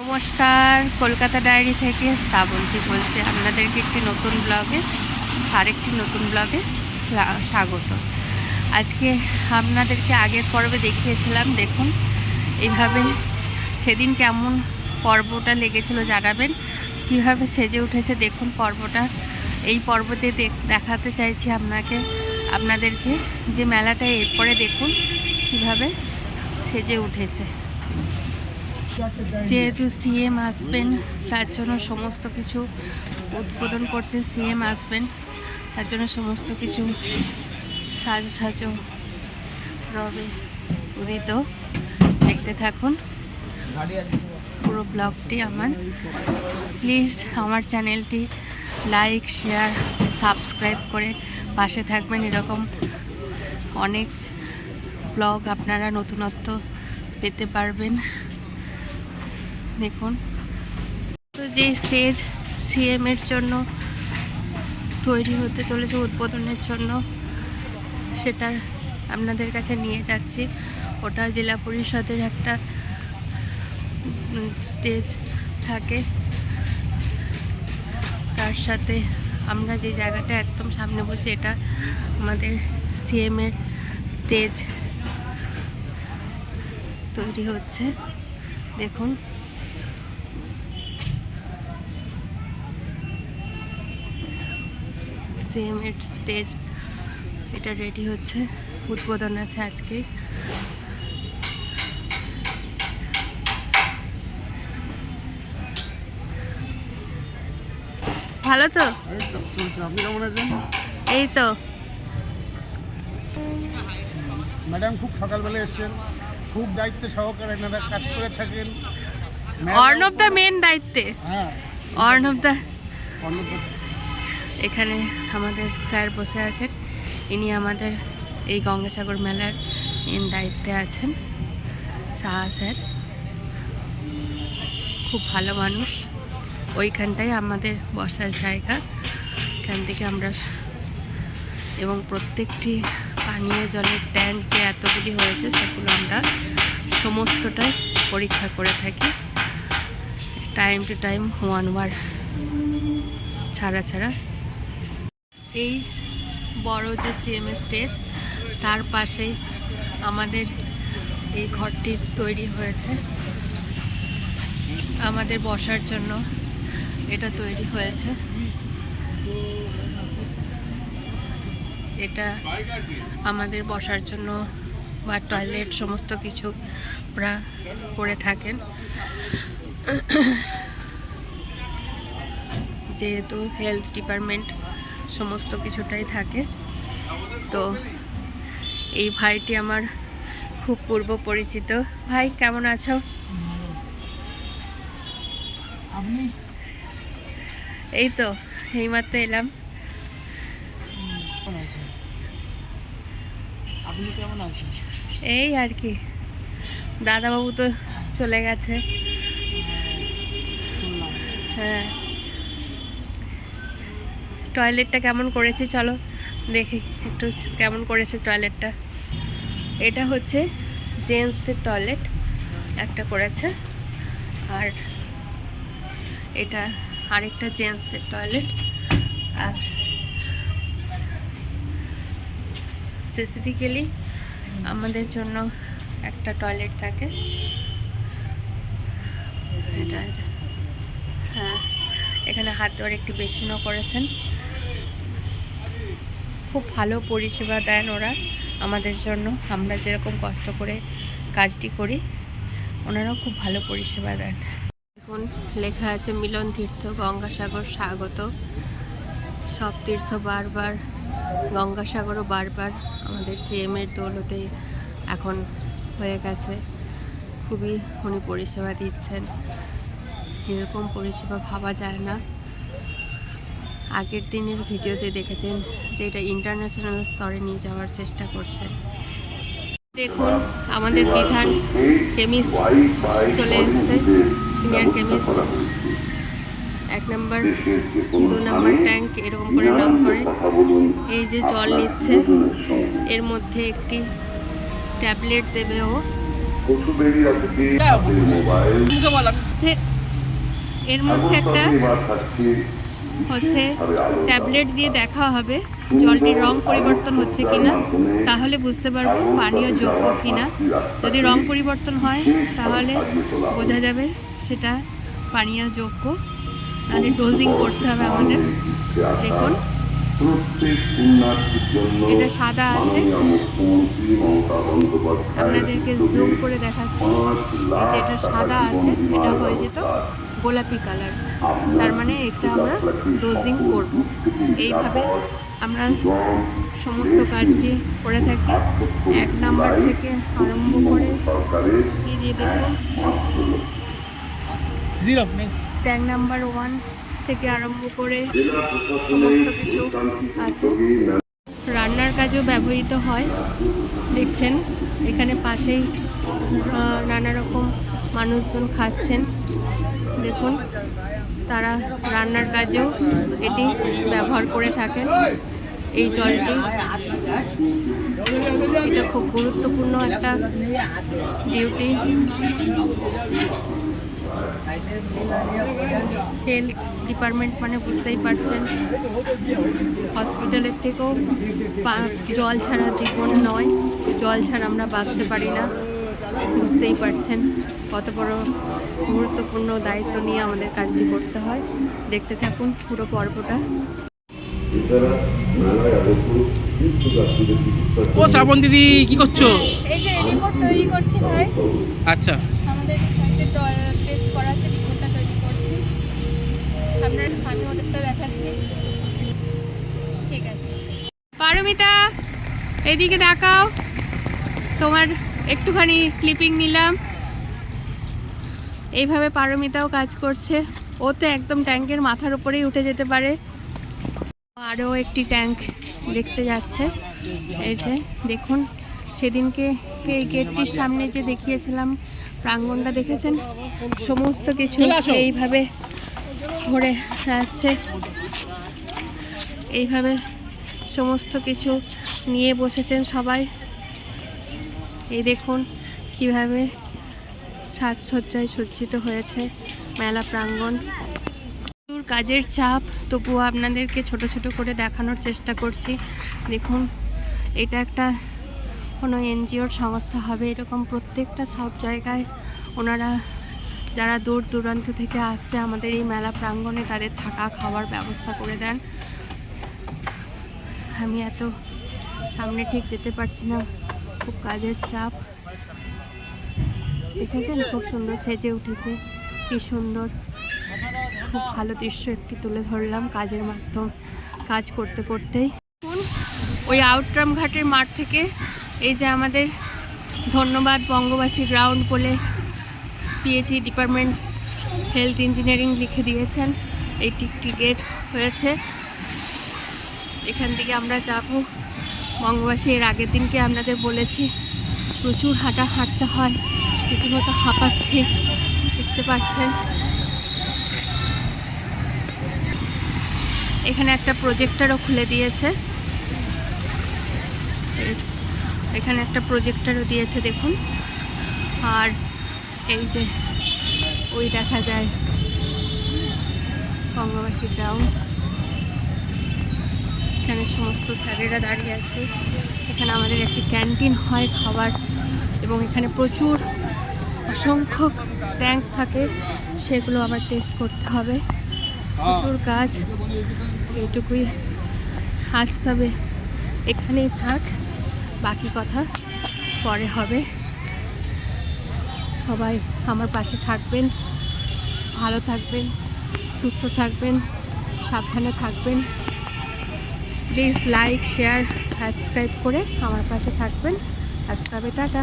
নমস্কার, কলকাতা ডায়েরি থেকে শ্রাবন্তী বলছি। আপনাদেরকে একটি নতুন ব্লগে, আরেকটি নতুন ব্লগে স্বাগত। আজকে আপনাদেরকে আগের পর্বে দেখিয়েছিলাম, দেখুন, এইভাবে সেদিন কেমন পর্বটা লেগেছিল জানাবেন, কীভাবে সেজে উঠেছে দেখুন পর্বটা। এই পর্বতে দেখ- দেখাতে চাইছি আপনাকে, আপনাদেরকে যে মেলাটা এরপরে দেখুন, কীভাবে সেজে উঠেছে। যেহেতু সিএম আসবেন, তার জন্য সমস্ত কিছু উদ্বোধন করতে সিএম আসবেন। তার জন্য সমস্ত কিছু সাজো সাজো রবে উদিত। দেখতে থাকুন। পুরো ব্লগটি আমার। প্লিজ আমার চ্যানেলটি লাইক, শেয়ার, সাবস্ক্রাইব করে পাশে থাকবেন। এরকম অনেক ব্লগ আপনারা নতুনত্ব পেতে পারবেন। দেখুন। তো যে স্টেজ সিএম এর জন্য তৈরি হতে চলেছে, উদ্বোধনের জন্য সেটার আপনাদের কাছে নিয়ে যাচ্ছি। ওটা জেলা পরিষদের একটা স্টেজ থাকে। তার সাথে আমরা যে জায়গাটা একদম সামনে বসে, এটা আমাদের সিএম এর স্টেজ তৈরি হচ্ছে। দেখুন। সেম এর স্টেজ এটা রেডি হচ্ছে। উদ্বোধন আছে আজকে। ভালো তো? এই তো। ম্যাডাম খুব সকালবেলা এসছেন। খুব দায়িত্ব সহকারে এনারা কাজ করে থাকেন। অর্ণব দা মেন দায়িত্বে। হ্যাঁ। অর্ণব দা অর্ণব এখানে আমাদের স্যার বসে আছেন। ইনি আমাদের এই গঙ্গাসাগর মেলার দায়িত্বে আছেন। সাহা স্যার। খুব ভালো মানুষ। ওইখানটাই আমাদের বসার জায়গা। এখান থেকে আমরা এবং প্রত্যেকটি পানীয় জলের ট্যাঙ্ক যে এতগুলি হয়েছে, সেগুলো আমরা সমস্তটাই পরীক্ষা করে থাকি। টাইম টু টাইম ওয়ান ওয়ার ছাড়া ছাড়া। এই বড় যে সিএমএ স্টেজ তার পাশেই আমাদের এই ঘরটি তৈরি হয়েছে। আমাদের বসার জন্য এটা তৈরি হয়েছে। এটা আমাদের বসার জন্য বা টয়লেট সমস্ত কিছু ওরা করে থাকেন। যেহেতু হেলথ ডিপার্টমেন্ট সমস্ত কিছুটাই থাকে। তো এই ভাইটি আমার খুব পূর্ব পরিচিত। ভাই কেমন আছো? এই তো এইমাত্র এলাম। আপনি কেমন আছেন? এই আর কি। দাদাবাবু তো চলে গেছে। হ্যাঁ। টয়লেটটা কেমন করেছি, চলো দেখি একটু কেমন করেছে টয়লেটটা। এটা হচ্ছে জেন্টসদের টয়লেট, একটা করেছে। আর এটা আরেকটা জেন্টসদের টয়লেট। আর স্পেসিফিক্যালি আমাদের জন্য একটা টয়লেট থাকে। এটা হ্যাঁ এখানে হাত ধোয়ার একটি বেসিনও করেছেন। খুব ভালো পরিষেবা দেন ওরা আমাদের জন্য। আমরা যেরকম কষ্ট করে কাজটি করি, ওনারাও খুব ভালো পরিষেবা দেন। এখন লেখা আছে, মিলন তীর্থ, গঙ্গাসাগর স্বাগত। সব তীর্থ বারবার, গঙ্গাসাগরও বারবার আমাদের সিএমের দৌলতে এখন হয়ে গেছে। খুবই উনি পরিষেবা দিচ্ছেন। এরকম পরিষেবা ভাবা যায় না। আগের দিনের ভিডিওতে দেখেছেন যে এটা ইন্টারন্যাশনাল স্তরে নিয়ে যাওয়ার চেষ্টা করছে। দেখুন আমাদের বিধান কেমিস্ট চলে এসছে সিনিয়র কেমিস্ট এক নম্বর দু নম্বর ট্যাঙ্ক এরকম করে নাম করে। এই যে জল নিচ্ছে এর মধ্যে একটি ট্যাবলেট দেবে ও। এর মধ্যে একটা হচ্ছে ট্যাবলেট দিয়ে দেখা হবে, জলটির রং পরিবর্তন হচ্ছে কিনা, তাহলে বুঝতে পারব পানীয় যোগ্য কিনা। যদি রং পরিবর্তন হয়, তাহলে বোঝা যাবে সেটা পানীয় যোগ্য। তাহলে ডোজিং করতে হবে আমাদের। দেখুন, এটা সাদা আছে। আপনাদেরকে জুম করে দেখাচ্ছি এই যে এটা সাদা আছে, এটা হয়ে যেত। গোলাপি কালার। তার মানে এটা আমরা ডোজিং করব। এইভাবে আমরা সমস্ত কাজটি করে থাকি। এক নাম্বার থেকে আরম্ভ করে এই দিয়ে দেখুন জিরো ট্যাঙ্ক নাম্বার ওয়ান থেকে আরম্ভ করে সমস্ত কিছু আছে। রান্নার কাজেও ব্যবহৃত হয়। দেখছেন এখানে পাশেই নানা রকম মানুষজন খাচ্ছেন। দেখুন, তারা রান্নার কাজেও এটি ব্যবহার করে থাকেন। এই জলটি এটা খুব গুরুত্বপূর্ণ একটা ডিউটি। হেলথ ডিপার্টমেন্ট মানে বুঝতেই পারছেন, হসপিটালের থেকেও জল ছাড়া জীবন নয়। জল ছাড়া আমরা বাঁচতে পারি না, বুঝতেই পারছেন। কত বড় গুরুত্বপূর্ণ দায়িত্ব নিয়ে আমাদের কাজটি করতে হয়। দেখতে থাকুন পুরো পর্বটা। ও শ্রাবণ দিদি কি করছ? এই যে রিপোর্ট তৈরি করছি ভাই। আচ্ছা। আমাদের যে টেস্ট করাচ্ছে রিপোর্টটা তৈরি করছি। আপনার আমি ওদেরটা দেখাচ্ছি। ঠিক আছে। পারমিতা এদিকে দেখাও। তোমার একটুখানি ক্লিপিং নিলাম। এইভাবে পারমিতাও কাজ করছে। ও তো একদম ট্যাঙ্কের মাথার উপরেই উঠে যেতে পারে। আরও একটি ট্যাঙ্ক দেখতে যাচ্ছে। এই যে দেখুন সেদিনকে এই গেটটির সামনে যে দেখিয়েছিলাম প্রাঙ্গণটা দেখেছেন? সমস্ত কিছু এইভাবে ঘুরে যাচ্ছে এইভাবে সমস্ত কিছু নিয়ে বসেছেন সবাই। এই দেখুন কীভাবে সাজসজ্জায় সজ্জিত হয়েছে মেলা প্রাঙ্গণ। প্রচুর কাজের চাপ, তবুও আপনাদেরকে ছোট ছোট করে দেখানোর চেষ্টা করছি। দেখুন, এটা একটা কোনো এনজিওর সংস্থা হবে, এরকম প্রত্যেকটা সব জায়গায় ওনারা যারা দূর দূরান্ত থেকে আসছে আমাদের এই মেলা প্রাঙ্গণে তাদের থাকা খাওয়ার ব্যবস্থা করে দেন। আমি এত সামনে ঠিক যেতে পারছি না, খুব কাজের চাপ। দেখেছেন? খুব সুন্দর সেজে উঠেছে। কি সুন্দর। খুব ভালো দৃশ্য একটি তুলে ধরলাম কাজের মাধ্যম, কাজ করতে করতেই। ওই আউটরাম ঘাটের মাঠ থেকে এই যে আমাদের ধন্যবাদ বঙ্গবাসী গ্রাউন্ড বলে পিএইচই ডিপার্টমেন্ট হেলথ ইঞ্জিনিয়ারিং লিখে দিয়েছেন। এইটি একটি গেট হয়েছে। এখান থেকে আমরা যাব। বঙ্গবাসী এর আগের দিনকে আপনাদের বলেছি, প্রচুর হাঁটা হাঁটতে হয়। রীতিমতো হাঁপাচ্ছি, দেখতে পাচ্ছেন। এখানে একটা প্রজেক্টরও খুলে দিয়েছে। এখানে একটা প্রজেক্টরও দিয়েছে, দেখুন। আর এই যে, ওই দেখা যায় বঙ্গবাসী গ্রাউন্ড এখানে সমস্ত স্যারেরা দাঁড়িয়ে আছে। এখানে আমাদের একটি ক্যান্টিন হয় খাবার, এবং এখানে প্রচুর অসংখ্য ট্যাঙ্ক থাকে, সেগুলো আবার টেস্ট করতে হবে। প্রচুর কাজ এইটুকুই তবে এখানেই থাক, বাকি কথা পরে হবে। সবাই আমার পাশে থাকবেন, ভালো থাকবেন, সুস্থ থাকবেন, সাবধানে থাকবেন। প্লিজ লাইক শেয়ার সাবস্ক্রাইব করে আমার পাশে থাকবেন। আজ তবে টাটা।